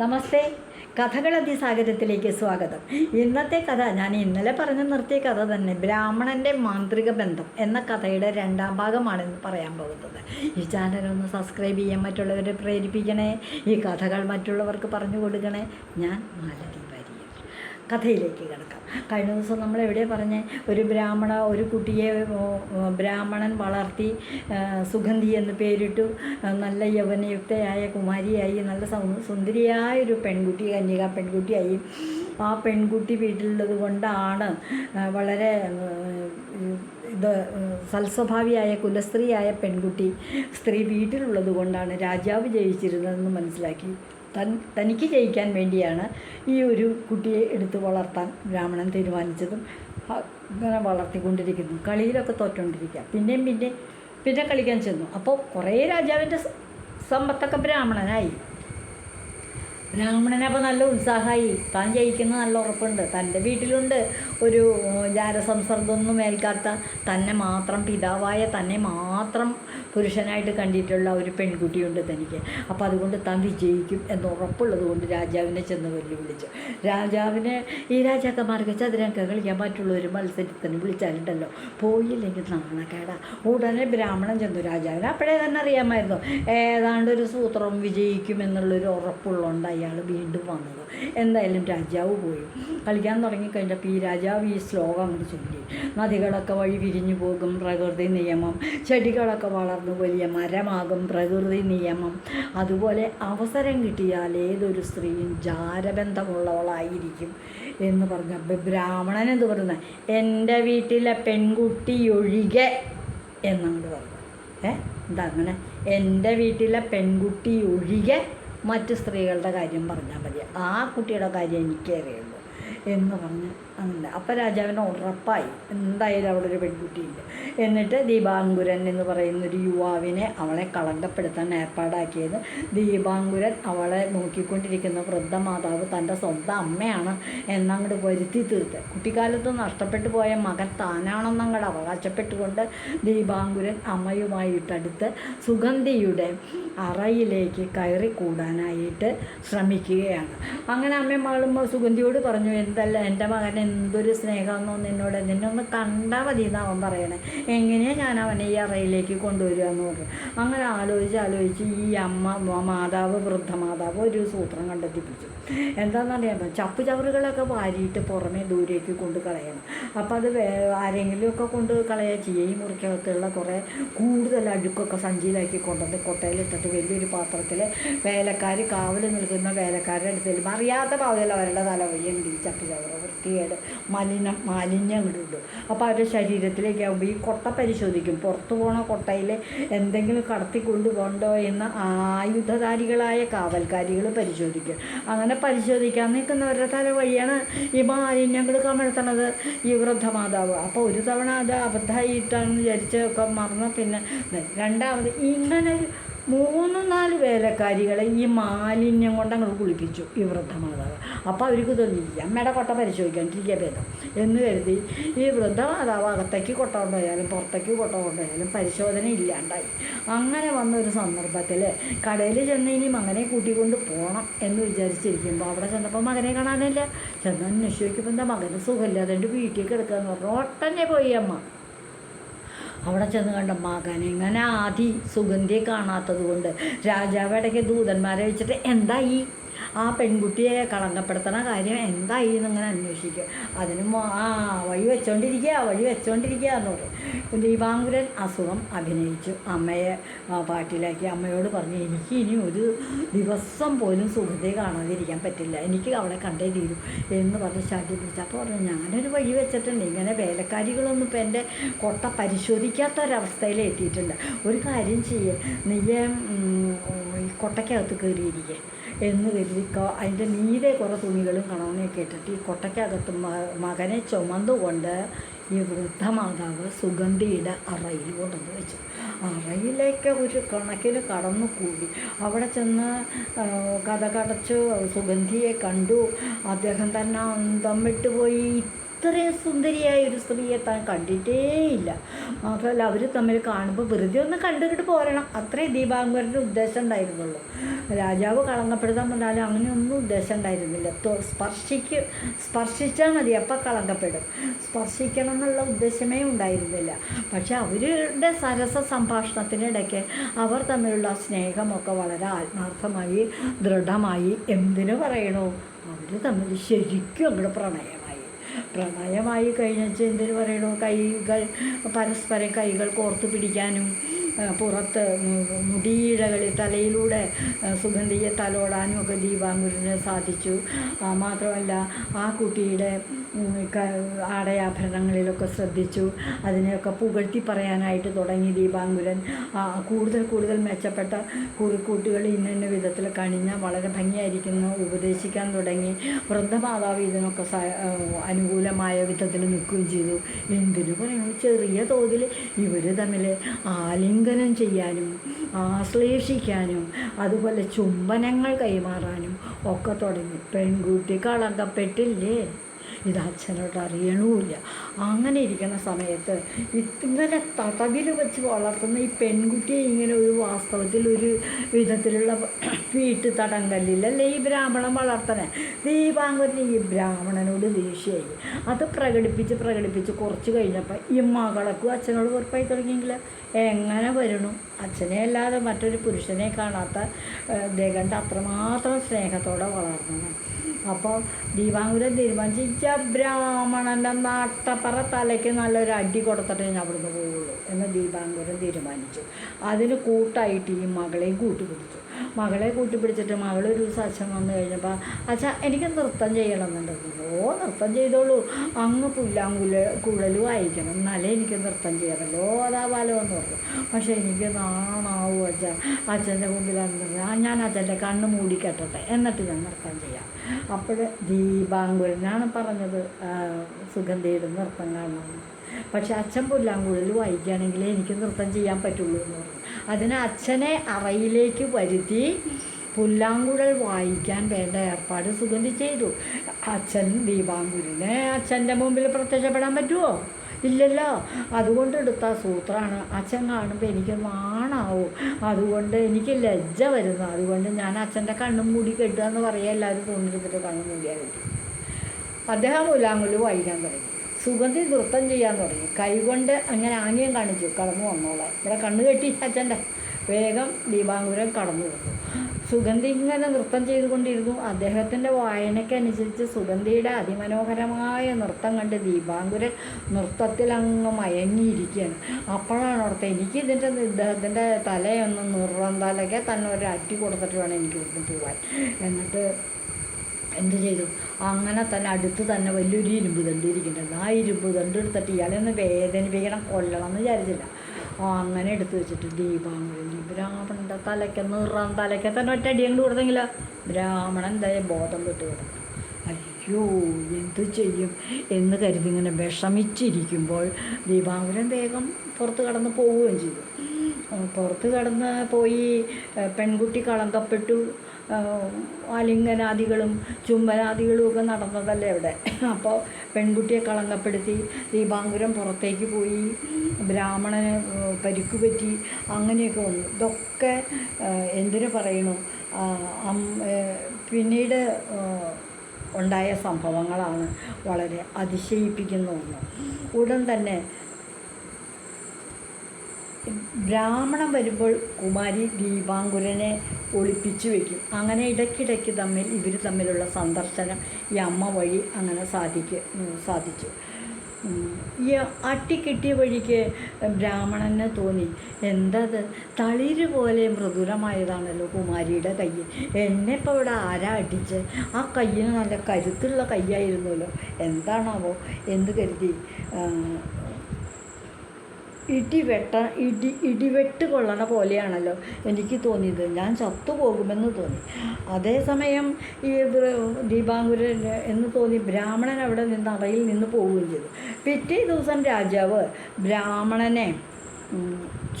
നമസ്തേ. കഥകൾ അതിസാഗരത്തിലേക്ക് സ്വാഗതം. ഇന്നത്തെ കഥ ഞാൻ ഇന്നലെ പറഞ്ഞു നിർത്തിയ കഥ തന്നെ ബ്രാഹ്മണന്റെ മാന്ത്രിക ബന്ധം എന്ന കഥയുടെ രണ്ടാം ഭാഗമാണെന്ന് പറയാൻ പോകുന്നത്. ഈ ചാനൽ ഒന്ന് സബ്സ്ക്രൈബ് ചെയ്യാൻ മറ്റുള്ളവരെ പ്രേരിപ്പിക്കണേ. ഈ കഥകൾ മറ്റുള്ളവർക്ക് പറഞ്ഞു കൊടുക്കണേ. ഞാൻ മാലതി. കഥയിലേക്ക് കിടക്കാം. കഴിഞ്ഞ ദിവസം നമ്മൾ എവിടെ പറഞ്ഞ്? ഒരു ബ്രാഹ്മണ ഒരു കുട്ടിയെ ബ്രാഹ്മണൻ വളർത്തി സുഗന്ധി എന്ന് പേരിട്ടു. നല്ല യൗവനയുക്തയായ കുമാരിയായി നല്ല സുന്ദരിയായ ഒരു പെൺകുട്ടി കന്യക പെൺകുട്ടിയായി. ആ പെൺകുട്ടി വീട്ടിലുള്ളത് കൊണ്ടാണ് വളരെ ഇത് സൽസ്വഭാവിയായ കുലസ്ത്രീയായ പെൺകുട്ടി സ്ത്രീ വീട്ടിലുള്ളത് കൊണ്ടാണ് രാജാവ് ജയിച്ചിരുന്നതെന്ന് മനസ്സിലാക്കി. തൻ തനിക്ക് ജയിക്കാൻ വേണ്ടിയാണ് ഈ ഒരു കുട്ടിയെ എടുത്ത് വളർത്താൻ ബ്രാഹ്മണൻ തീരുമാനിച്ചതും അങ്ങനെ വളർത്തിക്കൊണ്ടിരിക്കുന്നു. കളിയിലൊക്കെ തോറ്റുകൊണ്ടിരിക്കുക. പിന്നെയും പിന്നെ പിന്നെ കളിക്കാൻ ചെന്നു. അപ്പോൾ കുറേ രാജാവിന്റെ സമ്പത്തൊക്കെ ബ്രാഹ്മണനായി. ബ്രാഹ്മണനെ അപ്പോൾ നല്ല ഉത്സാഹമായി. താൻ ജയിക്കുന്ന നല്ല ഉറപ്പുണ്ട്. തന്റെ വീട്ടിലുണ്ട്. ഒരു ജാരസംസർഗമൊന്നും ഏൽക്കാത്ത തന്നെ മാത്രം പിതാവായ തന്നെ മാത്രം പുരുഷനായിട്ട് കണ്ടിട്ടുള്ള ഒരു പെൺകുട്ടിയുണ്ട് തനിക്ക്. അപ്പോൾ അതുകൊണ്ട് താൻ വിജയിക്കും എന്ന് ഉറപ്പുള്ളത് കൊണ്ട് രാജാവിനെ ചെന്ന് വെല്ലുവിളിച്ചു. രാജാവിനെ ഈ രാജാക്കന്മാർക്ക് ചതുരംഗ കളിക്കാൻ പറ്റുള്ള ഒരു മത്സരത്തിന് വിളിച്ചാലുണ്ടല്ലോ. പോയില്ലെങ്കിൽ നാണക്കേടാ. ഉടനെ ബ്രാഹ്മണൻ ചെന്നു രാജാവിനെ. അപ്പോഴേ തന്നെ അറിയാമായിരുന്നു. ഏതാണ്ട് ഒരു സൂത്രം വിജയിക്കും എന്നുള്ളൊരു ഉറപ്പുള്ളതുകൊണ്ട് അയാൾ വീണ്ടും വന്നത്. എന്തായാലും രാജാവ് പോയി. കളിക്കാൻ തുടങ്ങിക്കഴിഞ്ഞപ്പോൾ ഈ രാജാവ് ഈ ശ്ലോകം ചൊല്ലി. നദികളൊക്കെ വഴി വിരിഞ്ഞു പോകും പ്രകൃതി നിയമം. ചെടികളൊക്കെ വളർന്നു വലിയ മരമാകും പ്രകൃതി നിയമം. അതുപോലെ അവസരം കിട്ടിയാൽ ഏതൊരു സ്ത്രീയും ജാരബന്ധമുള്ളവളായിരിക്കും എന്ന് പറഞ്ഞ ബ്രാഹ്മണൻ എന്ന് പറയുന്നത് എന്റെ വീട്ടിലെ പെൺകുട്ടി ഒഴികെ എന്നങ്ങോട്ട് പറഞ്ഞു. ഏ? എന്താ അങ്ങനെ? എന്റെ വീട്ടിലെ പെൺകുട്ടി ഒഴികെ മറ്റ് സ്ത്രീകളുടെ കാര്യം പറഞ്ഞാൽ മതി. ആ കുട്ടിയുടെ കാര്യം എനിക്കേ അറിയുള്ളൂ എന്ന് പറഞ്ഞ് അങ്ങനെ. അപ്പം രാജാവിന് ഉറപ്പായി. എന്തായാലും അവിടെ ഒരു പെൺകുട്ടിയുണ്ട്. എന്നിട്ട് ദീപാങ്കുരൻ എന്ന് പറയുന്ന ഒരു യുവാവിനെ അവളെ കളങ്കപ്പെടുത്താൻ ഏർപ്പാടാക്കിയത്. ദീപാങ്കുരൻ അവളെ നോക്കിക്കൊണ്ടിരിക്കുന്ന വൃദ്ധമാതാവ് തന്റെ സ്വന്തം അമ്മയാണ് എന്നങ്ങോട്ട് വരുത്തി തീർത്ത്. കുട്ടിക്കാലത്ത് നഷ്ടപ്പെട്ടു പോയ മകൻ താനാണെന്നങ്ങോട്ട് അവകാശപ്പെട്ടുകൊണ്ട് ദീപാങ്കുരൻ അമ്മയുമായിട്ടടുത്ത് സുഗന്ധിയുടെ അറയിലേക്ക് കയറി കൂടാനായിട്ട് ശ്രമിക്കുകയാണ്. അങ്ങനെ അമ്മയും മകളും സുഗന്ധിയോട് പറഞ്ഞു എന്തല്ല എന്റെ മകൻ എന്തൊരു സ്നേഹമെന്നോ നിന്നോട് നിന്നെ ഒന്ന് കണ്ടാൽ മതി എന്നവൻ പറയണേ. എങ്ങനെയാണ് ഞാൻ അവനെ ഈ അറയിലേക്ക് കൊണ്ടുവരിക എന്ന് പറഞ്ഞു അങ്ങനെ ആലോചിച്ച് ആലോചിച്ച് ഈ അമ്മ മാതാവ് വൃദ്ധ മാതാവ് ഒരു സൂത്രം കണ്ടെത്തിപ്പിച്ചു. എന്താണെന്നറിയാമോ? ചപ്പ് ചവറുകളൊക്കെ വാരിയിട്ട് പുറമേ ദൂരേക്ക് കൊണ്ട് കളയണം. അപ്പോൾ അത് വേ ആരെങ്കിലുമൊക്കെ കൊണ്ട് കളയുക ചെയ്യുക ഈ മുറിക്കകത്തുള്ള കുറേ കൂടുതൽ അഴുക്കൊക്കെ സഞ്ചിയിലാക്കി കൊണ്ടുവന്ന് കൊട്ടയിലിട്ടിട്ട് വലിയൊരു പാത്രത്തിൽ വേലക്കാർ കാവൽ നിൽക്കുന്ന വേലക്കാരുടെ അടുത്ത് ചെല്ലുമ്പോൾ അറിയാത്ത പാവത്തിൽ അവരുടെ തലവഴിയുണ്ട് ഈ ചപ്പ് ചവറ് വൃത്തികേട്. മലിനം മാലിന്യം അപ്പോൾ അവരുടെ ശരീരത്തിലേക്ക് ആകുമ്പോൾ ഈ കൊട്ട പരിശോധിക്കും. പുറത്തു പോണ കൊട്ടയിൽ എന്തെങ്കിലും കടത്തി കൊണ്ടുപോകണ്ടോ എന്ന് ആയുധധാരികളായ കാവൽക്കാരികൾ പരിശോധിക്കും. അങ്ങനെ പരിശോധിക്കാൻ നിൽക്കുന്നവരുടെ തല വഴിയാണ് ഈ മാലിന്യങ്ങൾ കമഴ്ത്തണത് ഈ വൃദ്ധമാതാവ്. അപ്പോൾ ഒരു തവണ അത് അബദ്ധമായിട്ടാണെന്ന് വിചാരിച്ച് ഒക്കെ മറന്ന് പിന്നെ. രണ്ടാമത് ഇങ്ങനെ മൂന്ന് നാല് വേലക്കാരികളെ ഈ മാലിന്യം കൊണ്ട് അങ്ങോട്ട് കുളിപ്പിച്ചു ഈ വൃദ്ധമാതാവ്. അപ്പോൾ അവർക്ക് തോന്നി അമ്മയുടെ കൊട്ട പരിശോധിക്കാണ്ടിരിക്കുക ഭേദം. എന്ന് കരുതി ഈ വൃദ്ധമാതാവ് അകത്തേക്ക് കൊട്ട കൊണ്ടുപോയാലും പുറത്തേക്ക് കൊട്ട കൊണ്ടുപോയാലും പരിശോധന ഇല്ലാണ്ടായി. അങ്ങനെ വന്ന ഒരു സന്ദർഭത്തിൽ കടയിൽ ചെന്ന് ഇനി മകനെ കൂട്ടിക്കൊണ്ട് പോകണം എന്ന് വിചാരിച്ചിരിക്കുമ്പോൾ അവിടെ ചെന്നപ്പോൾ മകനെ കാണാനില്ല. ചെന്ന് അന്വേഷിക്കുമ്പോൾ എന്താ മകന് സുഖമില്ലാതെ വീട്ടിലേക്ക് വീട്ടിൽ എന്ന് പറഞ്ഞു ഒട്ടന്നെ പോയി അമ്മ. അവിടെ ചെന്ന് കണ്ട മകൻ ഇങ്ങനെ ആദി സുഗന്ധിയെ കാണാത്തത് കൊണ്ട് രാജാവ് ഇടയ്ക്ക് ദൂതന്മാരെ വെച്ചിട്ട് എന്തായി ആ പെൺകുട്ടിയെ കളങ്കപ്പെടുത്തണ കാര്യം എന്തായി എന്നിങ്ങനെ അന്വേഷിക്കുക? അതിന് ആ വഴി വെച്ചോണ്ടിരിക്കുക വഴി വെച്ചോണ്ടിരിക്കുക എന്ന് പറയും. ദീപാങ്കുരൻ അസുഖം അഭിനയിച്ചു. അമ്മയെ പാട്ടിലാക്കി അമ്മയോട് പറഞ്ഞു എനിക്ക് ഇനി ഒരു ദിവസം പോലും സുഖത്തെ കാണാതിരിക്കാൻ പറ്റില്ല. എനിക്ക് അവളെ കണ്ടേ തീരും എന്ന് പറഞ്ഞ് ചാട്ടി പിടിച്ചു. അപ്പോൾ പറഞ്ഞു ഞാനൊരു വഴി വെച്ചിട്ടുണ്ട്. ഇങ്ങനെ വേലക്കാരികളൊന്നും ഇപ്പം എന്റെ കൊട്ട പരിശോധിക്കാത്ത ഒരവസ്ഥയിൽ എത്തിയിട്ടുണ്ട്. ഒരു കാര്യം ചെയ്യേ. നീ ഈ കൊട്ടയ്ക്കകത്ത് കയറിയിരിക്കേ. എന്ന് കരുതി ക- അതിന്റെ മീതെ കുറേ തുണികളും കണവനെയൊക്കെ ഇട്ടിട്ട് ഈ കൊട്ടയ്ക്കകത്ത് മകനെ ചുമന്നുകൊണ്ട് ഈ വൃദ്ധമാതാവ് സുഗന്ധിയുടെ അറയിൽ കൊണ്ടുവന്ന് വെച്ചു. അറയിലേക്ക് ഒരു കണക്കിന് കടന്നു കൂടി അവിടെ ചെന്ന് കഥ കടച്ചു. സുഗന്ധിയെ കണ്ടു. അദ്ദേഹം തന്നെ അന്തം വിട്ടുപോയി. അത്രയും സുന്ദരിയായ ഒരു സ്ത്രീയെ താൻ കണ്ടിട്ടേയില്ല. മാത്രമല്ല അവർ തമ്മിൽ കാണുമ്പോൾ വെറുതെ ഒന്ന് കണ്ടുകിട്ട് പോരണം. അത്രേ ദീപാങ്കരന്റെ ഉദ്ദേശം ഉണ്ടായിരുന്നുള്ളൂ. രാജാവ് കളങ്കപ്പെടുത്താൻ പറഞ്ഞാലും അങ്ങനെയൊന്നും ഉദ്ദേശം ഉണ്ടായിരുന്നില്ല. സ്പർശിക്ക് സ്പർശിച്ചാൽ മതി അപ്പം കളങ്കപ്പെടും. സ്പർശിക്കണം എന്നുള്ള ഉദ്ദേശമേ ഉണ്ടായിരുന്നില്ല. പക്ഷേ അവരുടെ സരസ സംഭാഷണത്തിനിടയ്ക്ക് അവർ തമ്മിലുള്ള സ്നേഹമൊക്കെ വളരെ ആത്മാർത്ഥമായി ദൃഢമായി എന്തിനു പറയണോ? അവർ തമ്മിൽ ശരിക്കും അങ്ങോട്ട് പ്രണയമായി പ്രണയമായി കഴിഞ്ഞാൽ എന്തിനു പറയണു? കൈകൾ പരസ്പരം കൈകൾ കോർത്തു പിടിക്കാനും പുറത്ത് മുടിയിഴകളിൽ തലയിലൂടെ സുഗന്ധിയെ തലോടാനും ഒക്കെ ദീപാങ്കുരന് സാധിച്ചു. മാത്രമല്ല ആ കുട്ടിയുടെ ആടയാഭരണങ്ങളിലൊക്കെ ശ്രദ്ധിച്ചു. അതിനെയൊക്കെ പുകഴ്ത്തി പറയാനായിട്ട് തുടങ്ങി ദീപാങ്കുരൻ. കൂടുതൽ കൂടുതൽ മെച്ചപ്പെട്ട കുറിക്കൂട്ടുകൾ ഇന്ന വിധത്തിൽ കണിഞ്ഞ വളരെ ഭംഗിയായിരിക്കുന്നു ഉപദേശിക്കാൻ തുടങ്ങി. വൃദ്ധമാതാവ് ഇതിനൊക്കെ അനുകൂലമായ വിധത്തിൽ നിൽക്കുകയും ചെയ്തു. എന്തിനു പറയുന്നു ചെറിയ തോതിൽ ഇവർ തമ്മിൽ ആലിംഗനം ചെയ്യാനും ആശ്ലേഷിക്കാനും അതുപോലെ ചുംബനങ്ങൾ കൈമാറാനും ഒക്കെ തുടങ്ങി. പെൺകുട്ടി കളങ്കപ്പെട്ടില്ലേ ഇത് അച്ഛനോട് അറിയണമില്ല അങ്ങനെ ഇരിക്കുന്ന സമയത്ത് ഇങ്ങനെ തടവിൽ വെച്ച് വളർത്തുന്ന ഈ പെൺകുട്ടിയെ ഇങ്ങനെ ഒരു വാസ്തവത്തിൽ ഒരു വിധത്തിലുള്ള വീട്ടു തടങ്കല്ലില്ലല്ലേ ഈ ബ്രാഹ്മണൻ വളർത്തണേ? ദീപാങ്കരന് ഈ ബ്രാഹ്മണനോട് ദേഷ്യമായി. അത് പ്രകടിപ്പിച്ച് പ്രകടിപ്പിച്ച് കുറച്ച് കഴിഞ്ഞപ്പോൾ ഈ മകളക്കും അച്ഛനോട് ഉറപ്പായി തുടങ്ങിയെങ്കിൽ എങ്ങനെ വരണു? അച്ഛനെ അല്ലാതെ മറ്റൊരു പുരുഷനെ കാണാത്ത ദേഹണ്ട അത്രമാത്രം സ്നേഹത്തോടെ വളർന്നു അപ്പോൾ ദീപാങ്കുരൻ തീരുമാനിച്ചു ഇച്ച ബ്രാഹ്മണന്റെ നാട്ടപ്പറ തലയ്ക്ക് നല്ലൊരു അടി കൊടുത്തിട്ടേ ഞാൻ അവിടുന്ന് പോവുള്ളൂ എന്ന് ദീപാങ്കുരൻ തീരുമാനിച്ചു. അതിന് കൂട്ടായിട്ട് ഈ മകളെയും കൂട്ടുപിടിച്ചു. മകളെ കൂട്ടിപ്പിടിച്ചിട്ട് മകൾ ഒരു ദിവസം അച്ഛൻ വന്നു കഴിഞ്ഞപ്പോൾ അച്ഛാ എനിക്ക് നൃത്തം ചെയ്യണമെന്നുണ്ടെങ്കിൽ ഓ നൃത്തം ചെയ്തോളൂ. അങ്ങ് പുല്ലാങ്കുല കുഴലും വായിക്കണം എന്നാലേ എനിക്ക് നൃത്തം ചെയ്യാമല്ലോ അതാവാലോ എന്ന് പറഞ്ഞു. പക്ഷേ എനിക്ക് നാണാവും അച്ഛ. അച്ഛന്റെ "ആ, ഞാൻ അച്ഛന്റെ കണ്ണ് മൂടി കെട്ടട്ടെ. എന്നിട്ട് ഞാൻ നൃത്തം ചെയ്യാം. അപ്പോൾ ദീപാങ്കുലനാണ് പറഞ്ഞത് സുഗന്ധിയുടെ നൃത്തം കാണണമെന്ന് പക്ഷെ അച്ഛൻ പുല്ലാങ്കുഴൽ വായിക്കുകയാണെങ്കിൽ എനിക്ക് നൃത്തം ചെയ്യാൻ പറ്റുള്ളൂ എന്ന് പറഞ്ഞു. അതിന് അച്ഛനെ അറയിലേക്ക് വരുത്തി പുല്ലാങ്കുഴൽ വായിക്കാൻ വേണ്ട ഏർപ്പാട് സുഗന്ധി ചെയ്തു. അച്ഛൻ ദീപാങ്കുരിനെ അച്ഛന്റെ മുമ്പിൽ പ്രത്യക്ഷപ്പെടാൻ പറ്റുമോ ഇല്ലല്ലോ. അതുകൊണ്ട് എടുത്ത സൂത്രമാണ് അച്ഛൻ കാണുമ്പോൾ എനിക്ക് നാണാവും അതുകൊണ്ട് എനിക്ക് ലജ്ജ വരുന്നു. അതുകൊണ്ട് ഞാൻ അച്ഛന്റെ കണ്ണും മൂടി കെട്ടുക എന്ന് പറയുക എല്ലാവരും തോന്നിരുന്നിട്ട് കണ്ണും മൂടിയാൽ അദ്ദേഹം പുല്ലാങ്കുഴൽ വായിക്കാൻ തുടങ്ങി. സുഗന്ധി നൃത്തം ചെയ്യാൻ തുടങ്ങി. കൈകൊണ്ട് അങ്ങനെ ആംഗ്യം കാണിച്ചു കടന്നു വന്നോളാം. ഇവിടെ കണ്ണു കെട്ടി അച്ഛന്റെ വേഗം ദീപാങ്കുരം കടന്നു വന്നു. സുഗന്ധി ഇങ്ങനെ നൃത്തം ചെയ്തുകൊണ്ടിരുന്നു. അദ്ദേഹത്തിന്റെ വായനയ്ക്കനുസരിച്ച് സുഗന്ധിയുടെ അതിമനോഹരമായ നൃത്തം കണ്ട് ദീപാങ്കുരൻ നൃത്തത്തിൽ അങ്ങ് മയങ്ങിയിരിക്കുകയാണ്. അപ്പോഴാണ് ഓർത്തത് എനിക്ക് ഇതിന്റെ ഇദ്ദേഹത്തിന്റെ തലയൊന്ന് നിറം തന്നെ ഒരു അറ്റി കൊടുത്തിട്ട് വേണം എനിക്ക് ഇവിടുന്ന് പോകാൻ എന്നിട്ട് എന്ത് ചെയ്തു? അങ്ങനെ തന്നെ അടുത്ത് തന്നെ വലിയൊരു ഇരുമ്പ് തണ്ട് ഇരിക്കുന്നുണ്ട്. ആ ഇരുമ്പ് തണ്ട് എടുത്തിട്ട് ഇയാളെ ഒന്ന് വേദനിപ്പിക്കണം കൊല്ലണം എന്ന് വിചാരിച്ചില്ല. അങ്ങനെ എടുത്ത് വെച്ചിട്ട് ദീപാവലി ബ്രാഹ്മണന്റെ തലയ്ക്ക് നിറാൻ തലയ്ക്ക് തന്നെ ഒറ്റ അടി അങ്ങോട്ട് കൊടുത്തെങ്കിലോ? ബ്രാഹ്മണൻ എന്തായാലും ബോധം വിട്ട് കിടക്കും അയ്യോ എന്തു ചെയ്യും എന്ന് കരുതി ഇങ്ങനെ വിഷമിച്ചിരിക്കുമ്പോൾ ദീപാങ്കുരൻ വേഗം പുറത്ത് കടന്ന് പോവുകയും ചെയ്തു. പുറത്ത് കടന്ന് പോയി പെൺകുട്ടി കളങ്കപ്പെട്ടു ആലിംഗനാദികളും ചുംബനാദികളും ഒക്കെ നടന്നതല്ലേ അവിടെ. അപ്പോൾ പെൺകുട്ടിയെ കളങ്കപ്പെടുത്തി ദീപാങ്കുരം പുറത്തേക്ക് പോയി ബ്രാഹ്മണന് പരിക്ക് പറ്റി അങ്ങനെയൊക്കെ വന്നു. ഇതൊക്കെ എന്തിനു പറയണു? പിന്നീട് ഉണ്ടായ സംഭവങ്ങളാണ് വളരെ അതിശയിപ്പിക്കുന്ന ഒന്ന്. ഉടൻ തന്നെ ബ്രാഹ്മണൻ വരുമ്പോൾ കുമാരി ദീപാങ്കുരനെ ഒളിപ്പിച്ചു വയ്ക്കും അങ്ങനെ ഇടയ്ക്കിടയ്ക്ക് തമ്മിൽ ഇവർ തമ്മിലുള്ള സന്ദർശനം ഈ അമ്മ വഴി അങ്ങനെ സാധിക്ക് സാധിച്ചു. ഈ അട്ടിക്കിട്ടിയ വഴിക്ക് ബ്രാഹ്മണന് തോന്നി എന്തത്? തളിര് പോലെ മൃദുലമായതാണല്ലോ കുമാരിയുടെ കൈ എന്നെ ഇപ്പോൾ ഇവിടെ ആരാ അടിച്ച്? ആ കയ്യിന് നല്ല കരുത്തുള്ള കൈയായിരുന്നല്ലോ എന്താണാവോ? എന്ത് കരുതി? ഇടിവെട്ട ഇടി ഇടിവെട്ട് കൊള്ളണ പോലെയാണല്ലോ എനിക്ക് തോന്നിയത്. ഞാൻ ചത്തുപോകുമെന്ന് തോന്നി. അതേസമയം ഈ ദീപാങ്കുരൻ എന്ന് തോന്നി ബ്രാഹ്മണൻ അവിടെ നിന്ന് അറയിൽ നിന്ന് പോവുകയും ചെയ്തു. പിറ്റേ ദിവസം രാജാവ് ബ്രാഹ്മണനെ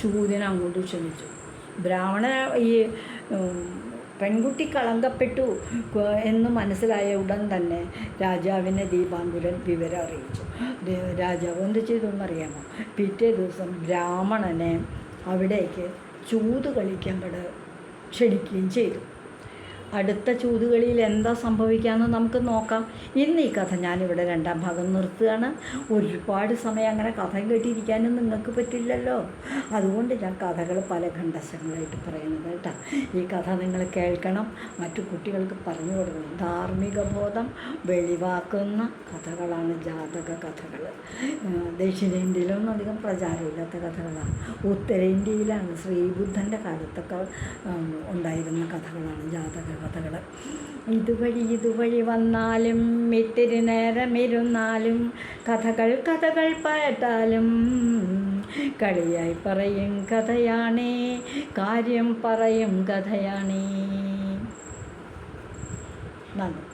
ചൂതിനെ അങ്ങോട്ട് ക്ഷണിച്ചു. ബ്രാഹ്മണ ഈ പെൺകുട്ടി കളങ്കപ്പെട്ടു എന്ന് മനസ്സിലായ ഉടൻ തന്നെ രാജാവിനെ ദീപാങ്കുരൻ വിവരം അറിയിച്ചു. രാജാവ് എന്ത് ചെയ്തു എന്നറിയാമോ? പിറ്റേ ദിവസം ബ്രാഹ്മണനെ അവിടേക്ക് ചൂത് കളിക്കാൻ ക്ഷണിക്കുകയും ചെയ്തു. അടുത്ത ചൂതുകളിയിൽ എന്താ സംഭവിക്കാമെന്ന് നമുക്ക് നോക്കാം. ഇന്ന് ഈ കഥ ഞാനിവിടെ രണ്ടാം ഭാഗം നിർത്തുകയാണ്. ഒരുപാട് സമയം അങ്ങനെ കഥ കേട്ടിരിക്കാനും നിങ്ങൾക്ക് പറ്റില്ലല്ലോ. അതുകൊണ്ട് ഞാൻ കഥകൾ പല ഖണ്ഡശങ്ങളായിട്ട് പറയുന്നത് കേട്ടോ. ഈ കഥ നിങ്ങൾ കേൾക്കണം. മറ്റു കുട്ടികൾക്ക് പറഞ്ഞു കൊടുക്കണം. ധാർമ്മിക ബോധം വെളിവാക്കുന്ന കഥകളാണ് ജാതക കഥകൾ. ദക്ഷിണേന്ത്യയിലൊന്നും അധികം പ്രചാരമില്ലാത്ത കഥകളാണ്. ഉത്തരേന്ത്യയിലാണ് ശ്രീബുദ്ധന്റെ കാലത്തൊക്കെ ഉണ്ടായിരുന്ന കഥകളാണ് ജാതക കഥകൾ. ഇതുവഴി ഇതുവഴി വന്നാലും ഇത്തിരി നേരമിരുന്നാലും കഥകൾ കഥകൾ പറ്റാലും കളിയായി പറയും കഥയാണേ കാര്യം പറയും കഥയാണേ. നന്ദി.